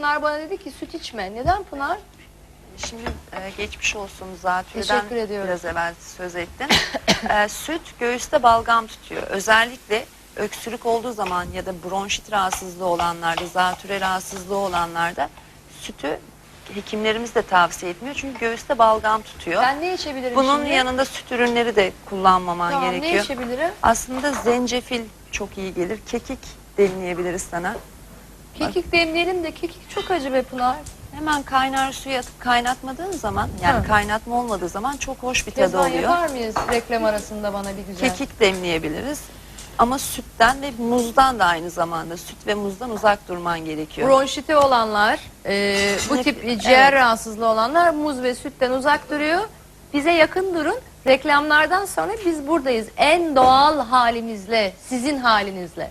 Pınar bana dedi ki süt içme. Neden Pınar? Şimdi e, geçmiş olsun zatürreden Teşekkür ediyorum. biraz evvel söz ettin. E, süt göğüste balgam tutuyor. Özellikle öksürük olduğu zaman ya da bronşit rahatsızlığı olanlarda, zatüre rahatsızlığı olanlarda sütü hekimlerimiz de tavsiye etmiyor. Çünkü göğüste balgam tutuyor. Ben ne içebilirim Bunun şimdi? yanında süt ürünleri de kullanmaman Tamam, ne gerekiyor. içebilirim? Aslında zencefil çok iyi gelir. Kekik demleyebiliriz sana. Kekik demleyelim de kekik çok acı be Pınar. Hemen kaynar suya atıp kaynatmadığın zaman yani Ha. kaynatma olmadığı zaman çok hoş bir tadı Kezban oluyor. yapar mıyız reklam arasında bana bir güzel? Kekik demleyebiliriz. Ama sütten ve muzdan da aynı zamanda süt ve muzdan uzak durman gerekiyor. Bronşiti olanlar, e, bu tip ciğer rahatsızlığı olanlar muz ve sütten uzak duruyor. Bize yakın durun. Reklamlardan sonra biz buradayız. En doğal halimizle, sizin halinizle.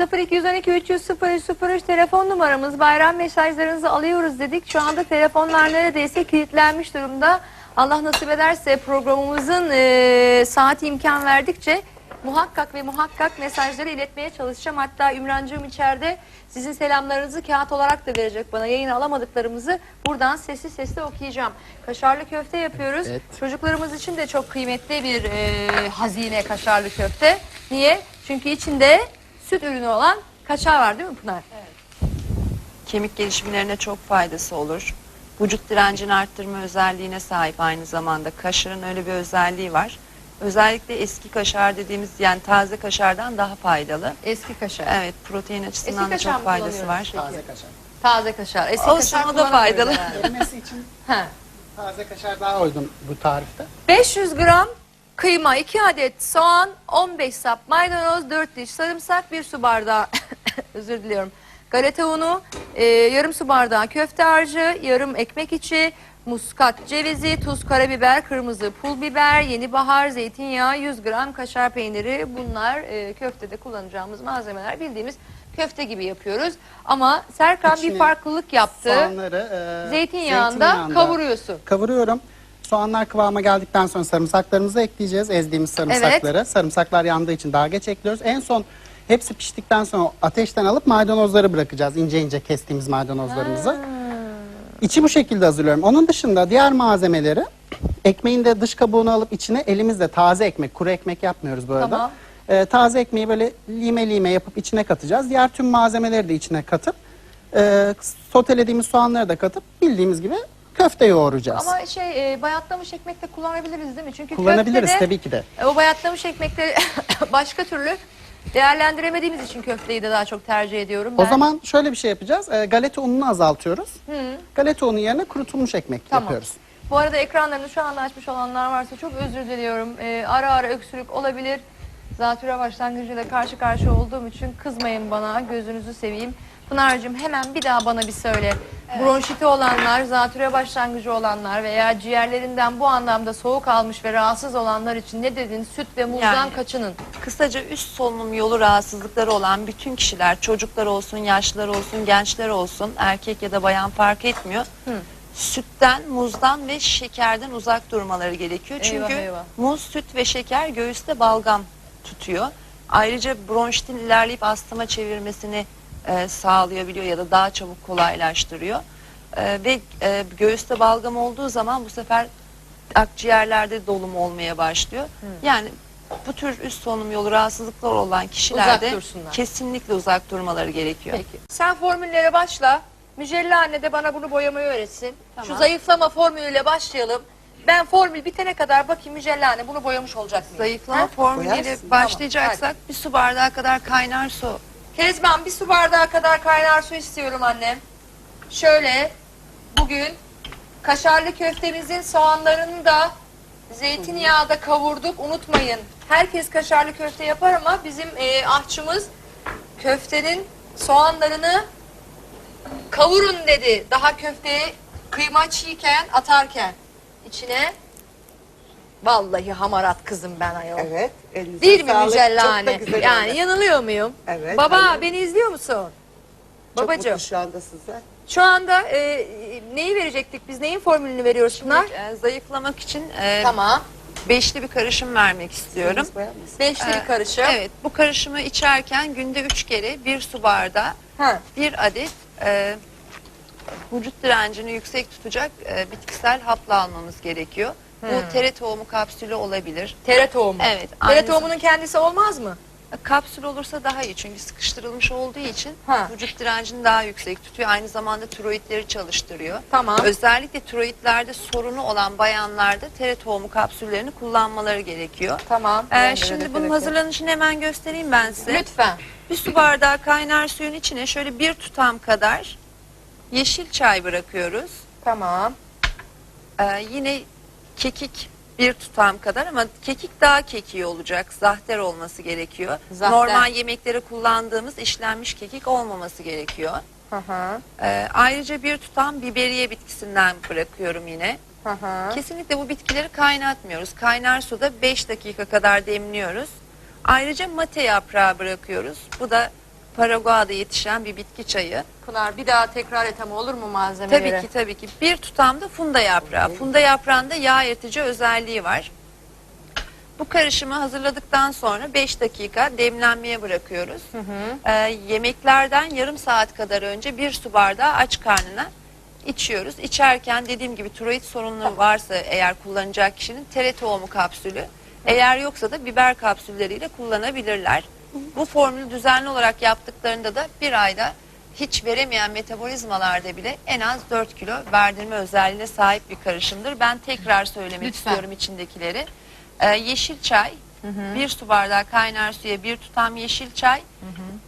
0212 300 0303 telefon numaramız. Bayram mesajlarınızı alıyoruz dedik. Şu anda telefonlar neredeyse kilitlenmiş durumda. Allah nasip ederse programımızın e, saati imkan verdikçe muhakkak ve muhakkak mesajları iletmeye çalışacağım. Hatta Ümrancığım içeride sizin selamlarınızı kağıt olarak da verecek bana. Yayın alamadıklarımızı buradan sesli sesli okuyacağım. Kaşarlı köfte yapıyoruz. Evet. Çocuklarımız için de çok kıymetli bir e, hazine kaşarlı köfte. Niye? Çünkü içinde süt ürünü olan kaşar var değil mi Pınar? Kemik gelişimlerine çok faydası olur. Vücut direncini arttırma özelliğine sahip aynı zamanda. Kaşarın öyle bir özelliği var. Özellikle eski kaşar dediğimiz yani taze kaşardan daha faydalı. Eski kaşar. Evet protein açısından da çok faydası var. Taze kaşar. Taze kaşar. Eski Olsun, kaşar o da faydalı. Erimesi için taze kaşar daha uygun bu tarifte. 500 gram kıyma, 2 adet soğan, 15 sap maydanoz, 4 diş sarımsak, 1 su bardağı özür diliyorum. Galeta unu, e, yarım su bardağı köfte harcı, yarım ekmek içi, muskat cevizi, tuz, karabiber, kırmızı pul biber, yeni bahar, zeytinyağı, 100 gram kaşar peyniri. Bunlar e, köftede kullanacağımız malzemeler. Bildiğimiz köfte gibi yapıyoruz. Ama Serkan bir İçine farklılık yaptı. Soğanları e, Zeytinyağında kavuruyorsun. Kavuruyorum. Soğanlar kıvama geldikten sonra sarımsaklarımızı ekleyeceğiz. Ezdiğimiz sarımsakları. Sarımsaklar yandığı için daha geç ekliyoruz. En son hepsi piştikten sonra ateşten alıp maydanozları bırakacağız. İnce ince kestiğimiz maydanozlarımızı. İçi bu şekilde hazırlıyorum. Onun dışında diğer malzemeleri ekmeğin de dış kabuğunu alıp içine elimizle taze ekmek, kuru ekmek yapmıyoruz bu arada. Tamam. Ee, taze ekmeği böyle lime lime yapıp içine katacağız. Diğer tüm malzemeleri de içine katıp e, sotelediğimiz soğanları da katıp bildiğimiz gibi köfte yoğuracağız. Ama şey e, bayatlamış ekmek de kullanabiliriz değil mi? Çünkü Kullanabiliriz köftede, tabii ki de. e, o bayatlamış ekmekleri başka türlü değerlendiremediğimiz için köfteyi de daha çok tercih ediyorum. O Ben- zaman şöyle bir şey yapacağız. E, galeta ununu azaltıyoruz. Galeta unu yerine kurutulmuş ekmek Tamam. yapıyoruz. Bu arada ekranlarını şu anda açmış olanlar varsa çok özür diliyorum. E, ara ara öksürük olabilir. Zatüre başlangıcıyla karşı karşıya olduğum için kızmayın bana. Gözünüzü seveyim. Pınar'cığım hemen bir daha bana bir söyle. Bronşiti olanlar, zatüre başlangıcı olanlar veya ciğerlerinden bu anlamda soğuk almış ve rahatsız olanlar için ne dedin? Süt ve muzdan Yani- kaçının. Kısaca üst solunum yolu rahatsızlıkları olan bütün kişiler, çocuklar olsun, yaşlılar olsun, gençler olsun, erkek ya da bayan fark etmiyor. Sütten, muzdan ve şekerden uzak durmaları gerekiyor. Çünkü Eyvah, eyvah. muz, süt ve şeker göğüste balgam tutuyor. Ayrıca bronşitin ilerleyip astıma çevirmesini e, sağlayabiliyor ya da daha çabuk kolaylaştırıyor. E, ve e, göğüste balgam olduğu zaman bu sefer akciğerlerde dolum olmaya başlıyor. Yani bu tür üst solunum yolu rahatsızlıkları olan kişilerde Uzak kesinlikle uzak durmaları gerekiyor. Peki. Sen formüllere başla. Mücella anne de bana bunu boyamayı öğretsin. Tamam. Şu zayıflama formülüyle başlayalım. Ben formül bitene kadar bakayım Mücella anne bunu boyamış olacak mıyım? Zayıflama formülüyle başlayacaksak bir su bardağı kadar kaynar su. Kezban bir su bardağı kadar kaynar su istiyorum annem. Şöyle bugün kaşarlı köftemizin soğanlarını da zeytinyağda kavurduk unutmayın. Herkes kaşarlı köfte yapar ama bizim e, ahçımız köftenin soğanlarını kavurun dedi. Daha köfteye kıyma çiğken atarken içine vallahi hamarat kızım ben ayol. Evet. Elinize Değil mi sağlık. Mücella Çok da güzel Yani oldu. yanılıyor muyum? Evet, Baba hayır. beni izliyor musun? Çok Babacığım mutlu şu anda size. şu anda e, neyi verecektik biz? Neyin formülünü veriyoruz Pınar? E, zayıflamak için e, Tamam. beşli bir karışım vermek istiyorum. Beşli Ee, bir karışım. Evet, bu karışımı içerken günde üç kere bir su bardağı Ha. bir adet e, vücut direncini yüksek tutacak e, bitkisel hapla almamız gerekiyor. Bu tere tohumu kapsülü olabilir. Tere tohumu. Evet, Tere aynı tohumunun kendisi olmaz mı? Kapsül olursa daha iyi çünkü sıkıştırılmış olduğu için Ha. vücut direncini daha yüksek tutuyor. Aynı zamanda tiroidleri çalıştırıyor. Tamam. Özellikle tiroidlerde sorunu olan bayanlarda tere tohumu kapsüllerini kullanmaları gerekiyor. Tamam. Ee, Ben de şimdi bunun hazırlanışını hemen göstereyim ben size. Lütfen. Bir su bardağı kaynar suyun içine şöyle bir tutam kadar yeşil çay bırakıyoruz. Tamam. Ee, yine kekik bir tutam kadar ama kekik daha kekiği olacak. Zahter olması gerekiyor. Zahter. Normal yemeklere kullandığımız işlenmiş kekik olmaması gerekiyor. Hı hı. Ee, ayrıca bir tutam biberiye bitkisinden bırakıyorum yine. Hı hı. Kesinlikle bu bitkileri kaynatmıyoruz. Kaynar suda 5 dakika kadar demliyoruz. Ayrıca mate yaprağı bırakıyoruz. Bu da Paraguay'da yetişen bir bitki çayı. Pınar bir daha tekrar et ama olur mu malzemeleri? Tabii ki tabii ki. Bir tutam da funda yaprağı. Funda yaprağında yağ eritici özelliği var. Bu karışımı hazırladıktan sonra 5 dakika demlenmeye bırakıyoruz. Ee, yemeklerden yarım saat kadar önce bir su bardağı aç karnına içiyoruz. İçerken dediğim gibi tiroid sorunu varsa eğer kullanacak kişinin tere tohumu kapsülü, eğer yoksa da biber kapsülleriyle kullanabilirler. Bu formülü düzenli olarak yaptıklarında da bir ayda hiç veremeyen metabolizmalarda bile en az 4 kilo verdirme özelliğine sahip bir karışımdır. Ben tekrar söylemek Lütfen. istiyorum içindekileri. Ee, yeşil çay, bir su bardağı kaynar suya bir tutam yeşil çay,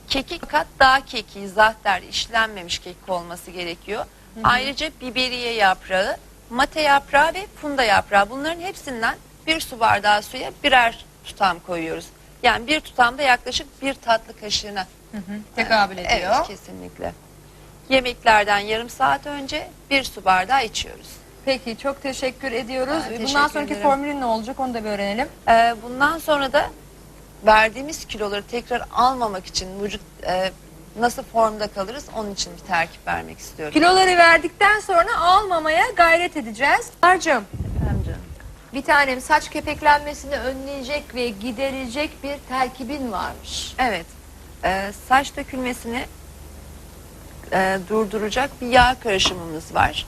kekik fakat dağ kekiği, zahter işlenmemiş kekik olması gerekiyor. Ayrıca biberiye yaprağı, mate yaprağı ve funda yaprağı bunların hepsinden bir su bardağı suya birer tutam koyuyoruz. Yani bir tutamda yaklaşık bir tatlı kaşığına Tekabül ediyor. Evet kesinlikle. Yemeklerden yarım saat önce bir su bardağı içiyoruz. Peki çok teşekkür ediyoruz. Ben Bundan teşekkür sonraki ederim. formülün ne olacak onu da bir öğrenelim. Ee, bundan sonra da verdiğimiz kiloları tekrar almamak için vücut e, nasıl formda kalırız onun için bir terkip vermek istiyorum. Kiloları verdikten sonra almamaya gayret edeceğiz. Canım. Bir tanem saç köpeklenmesini önleyecek ve giderecek bir terkibin varmış. Evet. Ee, saç dökülmesini e, durduracak bir yağ karışımımız var.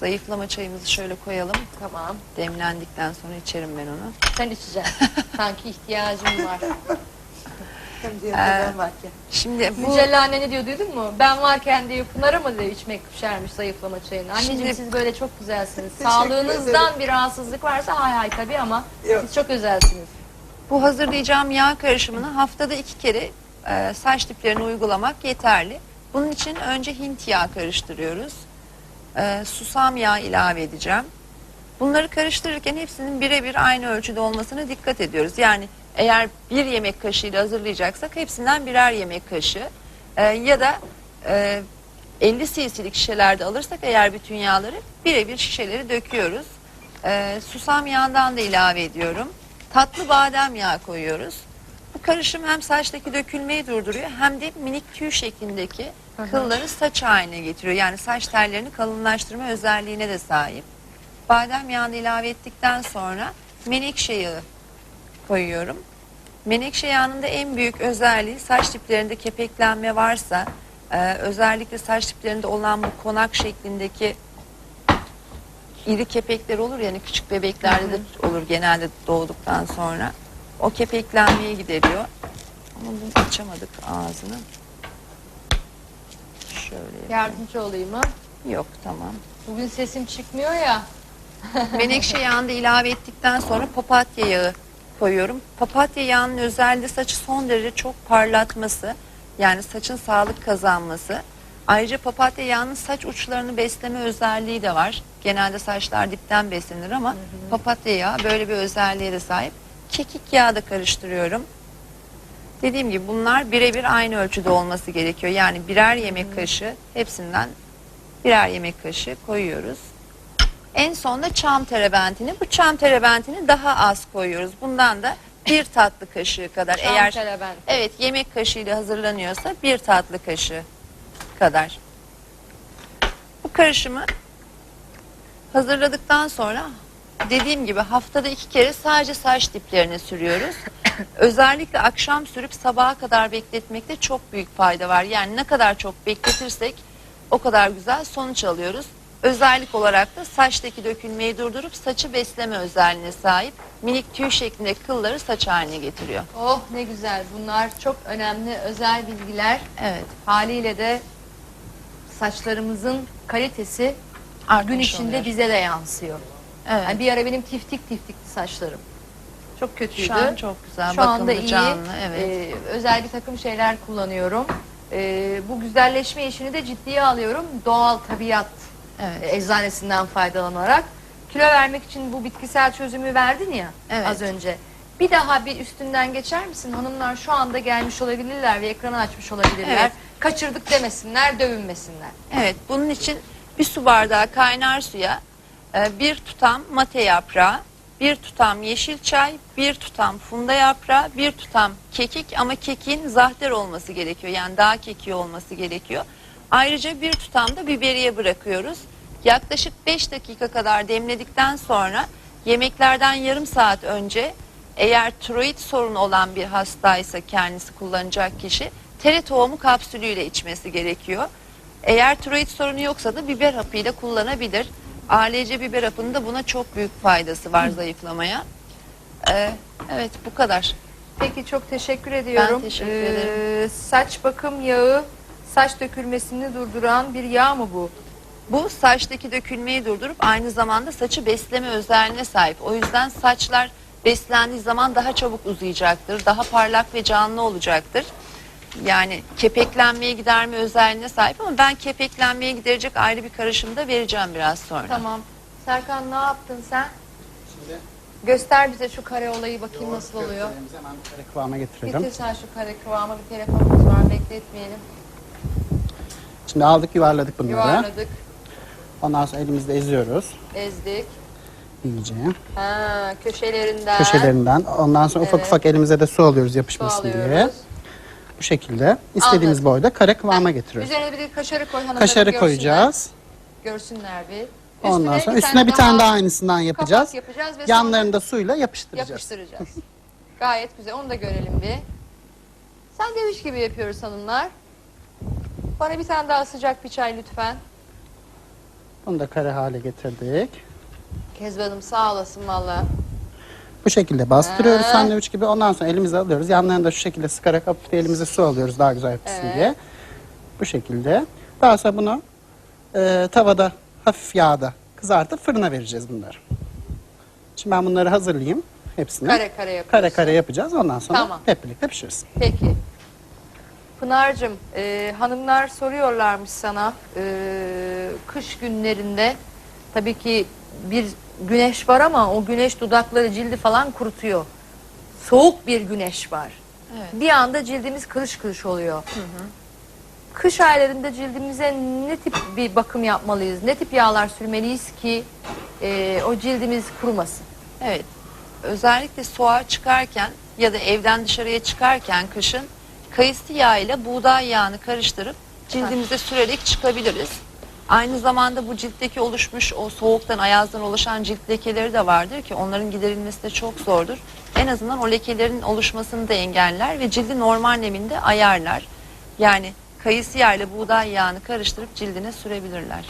Zayıflama çayımızı şöyle koyalım. Tamam. Demlendikten sonra içerim ben onu. Sen içeceksin. Sanki ihtiyacın var. Hem diyor Ee, ben varken. Şimdi bu Mücella anne ne diyor duydun mu? Ben varken diyor Pınar'a mı diyor içmek düşermiş zayıflama çayını. Anneciğim Şimdi- siz böyle çok güzelsiniz. Teşekkür Sağlığınızdan bir rahatsızlık varsa hay hay tabii ama Yok. siz çok özelsiniz. Bu hazırlayacağım yağ karışımını haftada iki kere e, saç diplerine uygulamak yeterli. Bunun için önce Hint yağı karıştırıyoruz. E, susam yağı ilave edeceğim. Bunları karıştırırken hepsinin birebir aynı ölçüde olmasına dikkat ediyoruz. Yani eğer bir yemek kaşığıyla hazırlayacaksak hepsinden birer yemek kaşığı E, ya da e, 50 cc'lik şişelerde alırsak eğer bütün yağları birebir şişeleri döküyoruz. E, susam yağından da ilave ediyorum. Tatlı badem yağı koyuyoruz. Bu karışım hem saçtaki dökülmeyi durduruyor hem de minik tüy şeklindeki kılları saç haline getiriyor. Yani saç tellerini kalınlaştırma özelliğine de sahip. Badem yağını ilave ettikten sonra menekşe yağı koyuyorum. Menekşe yağının da en büyük özelliği saç diplerinde kepeklenme varsa e, özellikle saç diplerinde olan bu konak şeklindeki iri kepekler olur yani küçük bebeklerde de olur genelde doğduktan sonra. O kepeklenmeyi gideriyor. Ama bunu açamadık ağzını. Şöyle. yapayım. Yardımcı olayım mı? Yok tamam. Bugün sesim çıkmıyor ya. Menekşe yağını da ilave ettikten sonra papatya yağı koyuyorum. Papatya yağının özelliği saçı son derece çok parlatması. Yani saçın sağlık kazanması. Ayrıca papatya yağının saç uçlarını besleme özelliği de var. Genelde saçlar dipten beslenir ama papatya yağı böyle bir özelliğe de sahip. Kekik yağı da karıştırıyorum. Dediğim gibi bunlar birebir aynı ölçüde olması gerekiyor. Yani birer yemek kaşığı hepsinden birer yemek kaşığı koyuyoruz. En sonda çam terebentini. Bu çam terebentini daha az koyuyoruz. Bundan da bir tatlı kaşığı kadar. Çam Eğer terebent. evet yemek kaşığıyla hazırlanıyorsa bir tatlı kaşığı kadar. Bu karışımı hazırladıktan sonra dediğim gibi haftada iki kere sadece saç diplerine sürüyoruz. Özellikle akşam sürüp sabaha kadar bekletmekte çok büyük fayda var. Yani ne kadar çok bekletirsek o kadar güzel sonuç alıyoruz. Özellik olarak da saçtaki dökülmeyi durdurup saçı besleme özelliğine sahip minik tüy şeklinde kılları saç haline getiriyor. Oh ne güzel. Bunlar çok önemli özel bilgiler. Evet. Haliyle de saçlarımızın kalitesi Artmış gün içinde oluyor. bize de yansıyor. Evet. Yani bir ara benim tiftik tiftikti saçlarım. Çok kötüydü. Şu an çok güzel, Şu anda bakımlı, iyi. canlı, evet. Ee, özel bir takım şeyler kullanıyorum. Ee, bu güzelleşme işini de ciddiye alıyorum. Doğal tabiat Evet. eczanesinden faydalanarak. Kilo vermek için bu bitkisel çözümü verdin ya Evet. az önce. Bir daha bir üstünden geçer misin? Hanımlar şu anda gelmiş olabilirler ve ekranı açmış olabilirler. Evet. Kaçırdık demesinler, dövünmesinler. Evet, bunun için bir su bardağı kaynar suya e, bir tutam mate yaprağı, bir tutam yeşil çay, bir tutam funda yaprağı, bir tutam kekik ama kekiğin zahter olması gerekiyor. Yani dağ kekiği olması gerekiyor. Ayrıca bir tutam da biberiye bırakıyoruz. Yaklaşık 5 dakika kadar demledikten sonra yemeklerden yarım saat önce eğer tiroid sorunu olan bir hastaysa kendisi kullanacak kişi tere tohumu kapsülüyle içmesi gerekiyor. Eğer tiroid sorunu yoksa da biber hapıyla kullanabilir. Ailece biber hapının da buna çok büyük faydası var zayıflamaya. Ee, evet bu kadar. Peki çok teşekkür ediyorum. Ben teşekkür Ee, ederim. Saç bakım yağı saç dökülmesini durduran bir yağ mı bu? Bu saçtaki dökülmeyi durdurup aynı zamanda saçı besleme özelliğine sahip. O yüzden saçlar beslendiği zaman daha çabuk uzayacaktır. Daha parlak ve canlı olacaktır. Yani kepeklenmeyi giderme özelliğine sahip ama ben kepeklenmeyi giderecek ayrı bir karışım da vereceğim biraz sonra. Tamam. Serkan ne yaptın sen? Göster bize şu kare olayı bakayım nasıl oluyor. Köftelerimizi hemen kare kıvama getirelim. Getir sen şu kare kıvamı bir telefonumuz var bekletmeyelim. Şimdi aldık yuvarladık bunları. Yuvarladık, Ondan sonra elimizde eziyoruz ezdik. iyice. Ha, köşelerinden Köşelerinden. Ondan sonra ufak Evet. ufak elimize de su alıyoruz su yapışmasın diye. alıyoruz. Bu şekilde istediğimiz Anladım. boyda kare kıvama getiriyoruz. Üzerine bir de kaşarı koy hanımlar. Kaşarı koyacağız. Görsünler bir. Ondan sonra üstüne bir tane daha aynısından yapacağız. yapacağız ve Yanlarını da suyla yapıştıracağız. yapıştıracağız. Gayet güzel. Onu da görelim bir. Sandviç gibi yapıyoruz hanımlar. Bana bir tane daha sıcak bir çay lütfen. Bunu da kare hale getirdik. Kezban Hanım sağ olasın valla. Bu şekilde bastırıyoruz Ha. sandviç gibi. Ondan sonra elimize alıyoruz. Yanlarını da şu şekilde sıkarak hafif elimize su alıyoruz daha güzel yapışsın Evet. diye. Bu şekilde. Daha sonra bunu e, tavada hafif yağda kızartıp fırına vereceğiz bunları. Şimdi ben bunları hazırlayayım. Hepsini. Kare kare yapıyorsun. Kare kare yapacağız. Ondan sonra Tamam. hep birlikte pişirsin. Peki. Pınar'cığım e, hanımlar soruyorlarmış sana e, kış günlerinde tabii ki bir güneş var ama o güneş dudakları cildi falan kurutuyor. Soğuk bir güneş var. Evet. Bir anda cildimiz kırış kırış oluyor. Kış aylarında cildimize ne tip bir bakım yapmalıyız? Ne tip yağlar sürmeliyiz ki e, o cildimiz kurumasın? Evet. Özellikle soğuğa çıkarken ya da evden dışarıya çıkarken kışın kayısı yağı ile buğday yağını karıştırıp cildimize sürerek çıkabiliriz. Aynı zamanda bu ciltteki oluşmuş o soğuktan, ayazdan oluşan cilt lekeleri de vardır ki onların giderilmesi de çok zordur. En azından o lekelerin oluşmasını da engeller ve cildi normal neminde ayarlar. Yani kayısı yağı ile buğday yağını karıştırıp cildine sürebilirler.